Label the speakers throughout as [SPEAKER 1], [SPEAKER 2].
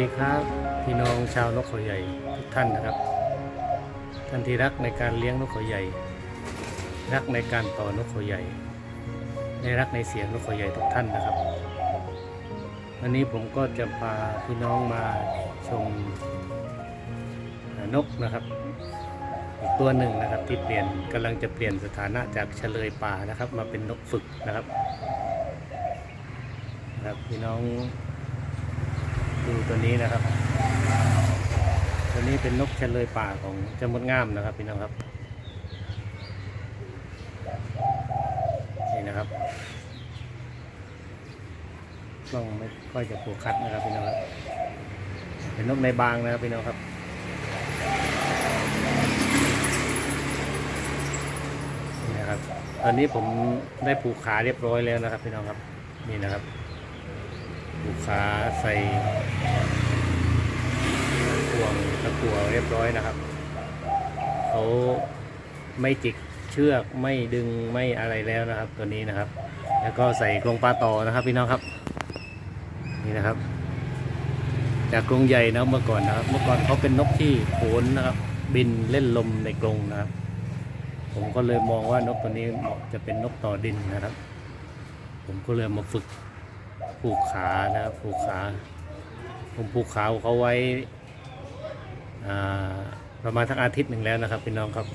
[SPEAKER 1] ดีครับพี่น้องชาวนกเขาใหญ่ทุกท่านนะครับ ท่านที่รักในการเลี้ยงนกเขาใหญ่ รักในการต่อนกเขาใหญ่ในรักในเสียงนกเขาใหญ่ทุกท่านนะครับ วันนี้ผมก็จะพาพี่น้องมาชมนกนะครับ อีกตัวหนึ่งนะครับที่เปลี่ยนกำลังจะเปลี่ยนสถานะจากเฉลยป่านะครับ มาเป็นนกฝึกนะครับนะครับพี่น้อง ดูตัวนี้นะครับ ตัวนี้เป็นนกเฉลยป่าของจมดงามนะครับพี่น้องครับนี่นะครับกล้องไม่ค่อยจะโฟกัสนะครับพี่น้องครับเป็นนกในบางนะครับพี่น้องครับนี่นะครับ ตอนนี้ผมได้ผูกขาเรียบร้อยแล้วนะครับพี่น้องครับนี่นะครับ ผูกขาใส่ห่วงตะกัวเรียบร้อยนะครับเขาไม่จิกเชือกไม่ดึงไม่อะไรแล้วนะครับ ตัวนี้นะครับ แล้วก็ใส่กรงปลาต่อนะครับพี่น้องครับ นี่นะครับ จากกรงใหญ่นะเมื่อก่อนนะครับ เมื่อก่อนเขาเป็นนกที่โขนนะครับ บินเล่นลมในกรงนะครับ ผมก็เลยมองว่านกตัวนี้เหมาะจะเป็นนกต่อดินนะครับ ผมก็เลยมาฝึก ผูกขานะครับผูกขาผมผูกขาเขาไว้ประมาณทั้งอาทิตย์หนึ่งแล้วนะครับพี่น้องครับ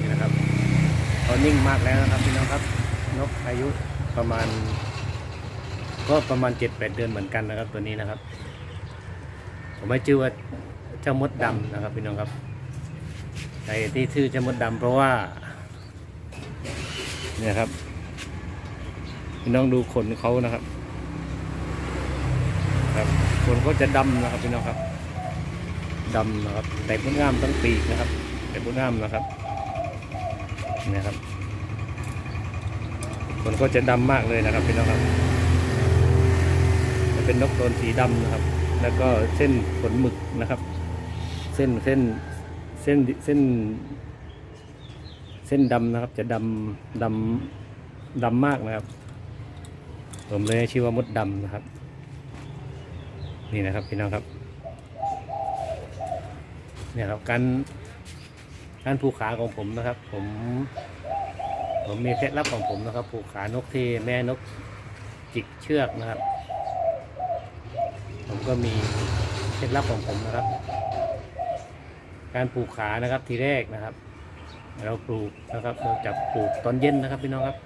[SPEAKER 1] นี่นะครับเขานิ่งมากแล้วนะครับพี่น้องครับนกอายุประมาณ ก็ประมาณเจ็ดแปดเดือนเหมือนกันนะครับตัวนี้นะครับ ผมไม่ชื่อว่าเจ้ามดดำนะครับพี่น้องครับไอ้ที่ชื่อเจ้ามดดำเพราะว่าเนี่ยครับ พี่น้องดูขนเขานะครับ ครับขนเขาจะดำนะครับพี่น้องครับดำนะครับ แต่พุดงามทั้งปีกนะครับ แต่พุดงามนะครับนี่ครับขนเขาจะดำมากเลยนะครับพี่น้องครับจะเป็นนกโทนสีดำนะครับ แล้วก็เส้นขนหมึกนะครับ เส้นเส้นเส้นเส้น เส้นดำนะครับ จะดำดำดำมากนะครับ ผมเลยชื่อว่ามดดำนะครับ นี่นะครับพี่น้องครับ เนี่ยครับการการผูกขาของผมนะครับ ผม ผมมีเคล็ดลับของผมนะครับ ผูกขานกที่แม่นกจิกเชือกนะครับ ผมก็มีเคล็ดลับของผมนะครับ การผูกขานะครับทีแรกนะครับ เราปลูกนะครับ เราจับปลูกตอนเย็นนะครับพี่น้องครับ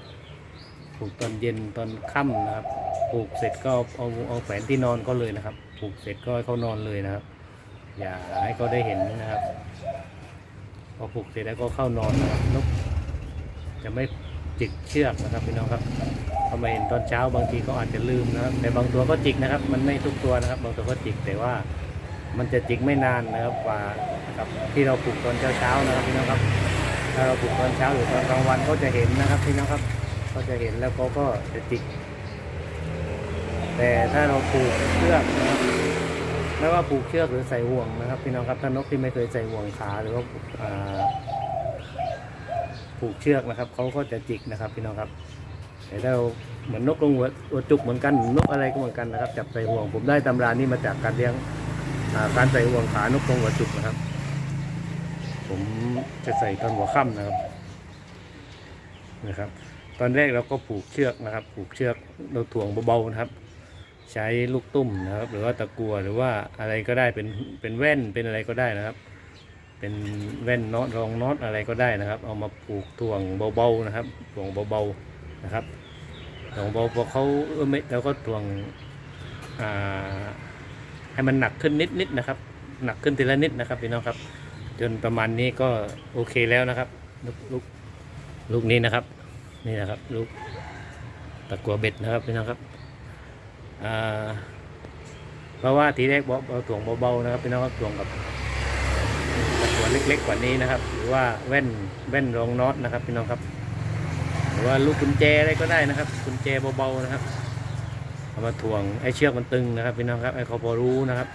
[SPEAKER 1] ลูกตอนเย็นตอนค่ำนะครับปลูกเสร็จก็เอาเอาแขวนที่นอนก็เลยนะครับปลูกเสร็จก็ให้เขานอนเลยนะครับ อย่าให้เขาได้เห็นนะครับพอปลูกเสร็จแล้วก็เข้านอนนะครับนกจะไม่จิกเชือกนะครับพี่น้องครับพอมเห็นตอนเช้าบางทีเขาอาจจะลืมนะครับ แต่บางตัวก็จิกนะครับ มันไม่ทุกตัวนะครับ บางตัวก็จิกแต่ว่ามันจะจิกไม่นานนะครับกว่านะครับที่เราปลูกตอนเช้าๆนะครับพี่น้องครับถ้าเราปลูกตอนเช้าหรือตอนกลางวันก็จะเห็นนะครับพี่น้องครับ ก็จะเห็นแล้วเขาก็จะจิก แต่ถ้าเราปลูกเชือกนะครับไม่ว่าปลูกเชือกหรือใส่ห่วงนะครับพี่น้องครับถ้านกที่ไม่เคยใส่ห่วงขาหรือว่าอ่าปลูกเชือกนะครับเขาก็จะจิกนะครับพี่น้องครับแต่ถ้าเราเหมือนนกกรงหัวจุกเหมือนกันนกอะไรก็เหมือนกันนะครับจับใส่ห่วง ผมได้ตำรานี้มาจากการเลี้ยงการใส่ห่วงขานกกรงหัวจุกนะครับ ผมจะใส่ตอนหัวค่ำนะครับนะครับ ตอนแรกเราก็ผูกเชือกนะครับ ผูกเชือกเราถ่วงเบาๆนะครับ ใช้ลูกตุ้มนะครับ หรือว่าตะกัวหรือว่าอะไรก็ได้เป็นเป็นแว่นเป็นอะไรก็ได้นะครับ เป็นแว่นน็อตรองน็อตอะไรก็ได้นะครับ เอามาผูกถ่วงเบาๆนะครับถ่วงเบาๆนะครับถ่วงเบาพอเขาเออไม่แล้วก็ถ่วงอ่าให้มันหนักขึ้นนิดๆนะครับ หนักขึ้นทีละนิดนะครับพี่น้องครับ จนประมาณนี้ก็โอเคแล้วนะครับลูกลูกลูกนี้นะครับ นี่นะครับลูกตะกัวเบ็ดนะครับพี่น้องครับเพราะว่าทีแรกบอกเอาถ่วงเบาๆนะครับพี่น้องครับถ่วงกับตะกัวเล็ก ๆ กว่านี้นะครับ หรือว่าแว่นแว่นรองน็อตนะครับพี่น้องครับ หรือว่าลูกกุญแจอะไรก็ได้นะครับกุญแจเบาๆนะครับเอามาถ่วงไอ้เชือกมันตึงนะครับพี่น้องครับไอ้เขาพอรู้นะครับ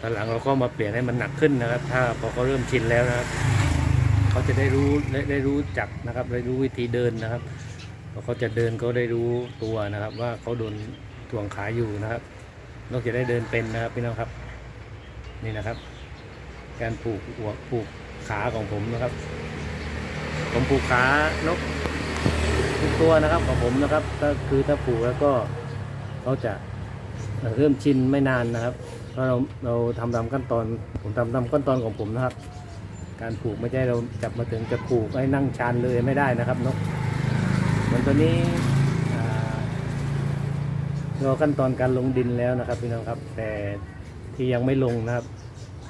[SPEAKER 1] ตอนหลังเราก็มาเปลี่ยนให้มันหนักขึ้นนะครับ ถ้าพอเขาเริ่มชินแล้วนะครับ เขาจะได้รู้ได้ได้รู้จักนะครับได้รู้วิธีเดินนะครับพอเขาจะเดินเขาได้รู้ตัวนะครับ ว่าเขาโดนถ่วงขาอยู่นะครับนอกจากได้เดินเป็นนะครับพี่น้องครับ นี่นะครับ การผูกหัวผูกขาของผมนะครับ ผมผูกขานกทุกตัวนะครับของผมนะครับก็คือถ้าผูกแล้วก็เขาจะเริ่มชินไม่นานนะครับ เพราะเราเราทำตามขั้นตอนผมทำตามขั้นตอนของผมนะครับ การผูกไม่ใช่เราจับมาถึงจะผูกให้นั่งชานเลยไม่ได้นะครับนกเหมันตัวนี้อ่ารอขั้นตอนการลงดินแล้วนะครับพี่น้องครับ แต่ที่ยังไม่ลงนะครับ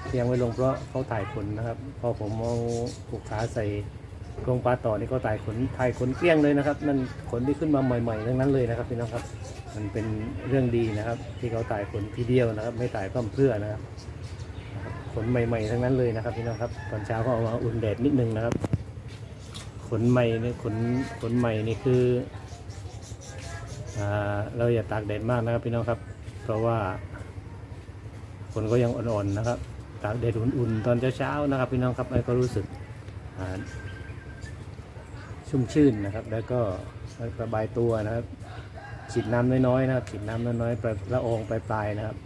[SPEAKER 1] ที่ยังไม่ลงเพราะเขาถ่ายขนนะครับ พอผมเอาผูกขาใส่กรงปลาต่อนี่ก็ถ่ายขนถ่ายขนเกลี้ยงเลยนะครับนั่นขนที่ขึ้นมาใหม่ๆทั้งนั้นเลยนะครับพี่น้องครับ มันเป็นเรื่องดีนะครับ ที่เขาถ่ายขนทีเดียวนะครับ ไม่ถ่ายก็เพื่อนะครับ ขนใหม่ๆทั้งนั้นเลยนะครับพี่น้องครับตอนเช้าก็เอามาอุ่นแดดนิดนึงนะครับ ขนใหม่เนี่ยขนขนใหม่นี่คืออ่าเราอย่าตากแดดมากนะครับพี่น้องครับ เพราะว่าขนก็ยังอ่อนๆนะครับ ตากแดดอุ่นๆตอนเช้าๆนะครับ พี่น้องครับไอ้ก็รู้สึกอ่าชุ่มชื่นนะครับ แล้วก็สบายตัวนะครับฉีดน้ำน้อยๆนะครับฉีดน้ำน้อยๆปลายละอองปลายๆนะครับ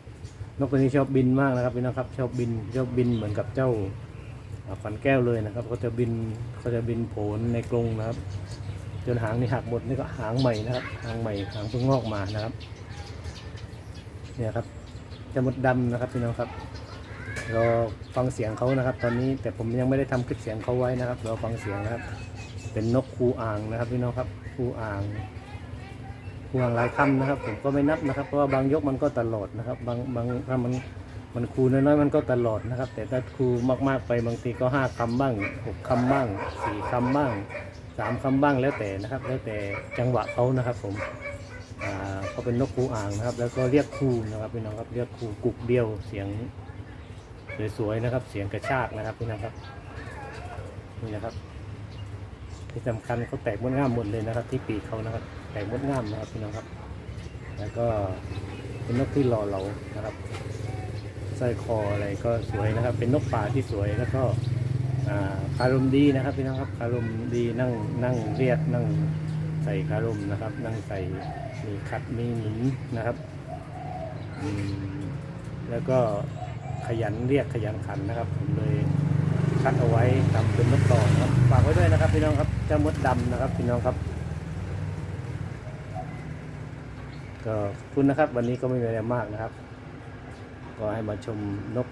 [SPEAKER 1] นกตัวนี้ชอบบินมากนะครับพี่น้องครับชอบบินชอบบินเหมือนกับเจ้าขวัญแก้วเลยนะครับเขาจะบินเขาจะบินโผล่ในกรงนะครับ จนหางนี่หักหมดนี่ก็หางใหม่นะครับ หางใหม่หางเพิ่งงอกมานะครับเนี่ยครับจะมดดำนะครับพี่น้องครับรอฟังเสียงเขานะครับ ตอนนี้แต่ผมยังไม่ได้ทำคลิปเสียงเขาไว้นะครับรอฟังเสียงนะครับ เป็นนกคูอ่างนะครับพี่น้องครับคูอ่าง ห่วงหลายคำนะครับ ผมก็ไม่นับนะครับ เพราะว่าบางยกมันก็ตลอดนะครับ บางบางถ้ามันมันคูน้อยๆมันก็ตลอดนะครับ แต่ถ้าคูมากๆไปบางทีก็ห้าคำบ้างหกคำบ้างสี่คำบ้างสามคำบ้างแล้วแต่นะครับ แล้วแต่จังหวะเขานะครับ ผมอ่าเขาเป็นนกคูอ่างนะครับ แล้วก็เรียกคูนะครับพี่น้องครับเรียกคูกุกเดียวเสียงสวยๆนะครับ เสียงกระชากนะครับพี่น้องครับนี่นะครับที่สำคัญเขาแตกมดง่ามหมดเลยนะครับ ที่ปีกเขานะครับ แตกมดงามนะครับพี่น้องครับ แล้วก็เป็นนกที่หล่อเหลานะครับสร้อยคออะไรก็สวยนะครับ เป็นนกป่าที่สวยแล้วก็อ่าคารมดีนะครับพี่น้องครับคารมดีนั่งนั่งเรียกนั่งใส่คารมนะครับ นั่งใส่มีขัดมีหนุนนะครับแล้วก็ขยันเรียกขยันขันนะครับ ผมเลยคัดเอาไว้ทำเป็นนกต่อครับฝากไว้ด้วยนะครับ พี่น้องครับเจ้ามดดำนะครับ พี่น้องครับ ก็คุณนะครับวันนี้ก็ไม่มีอะไรมากนะครับ ก็ให้มาชมนก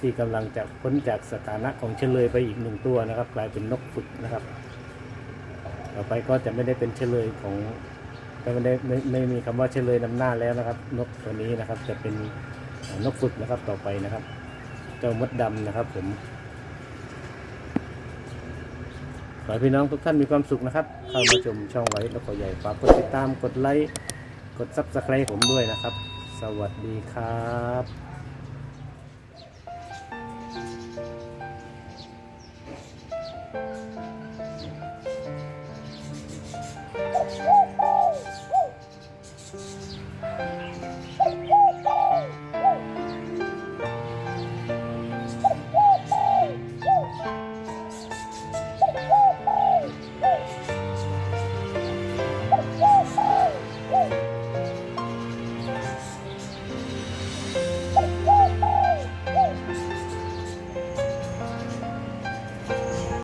[SPEAKER 1] ที่กำลังจะพ้นจากสถานะของเฉลยไปอีกหนึ่งตัวนะครับ กลายเป็นนกฝึกนะครับ ต่อไปก็จะไม่ได้เป็นเฉลยของจะไม่ได้ไม่ไม่มีคำว่าเฉลยนำหน้าแล้วนะครับ นกตัวนี้นะครับจะเป็นนกฝึกนะครับต่อไปนะครับ เจ้ามดดำนะครับ ผมขอให้พี่น้องทุกท่านมีความสุขนะครับ เข้ามาชมช่องไว้แล้วก็ใหญ่ฝากกดติดตามกดไลค์ กดซับสไคร b ์ผมด้วยนะครับ สวัสดีครับ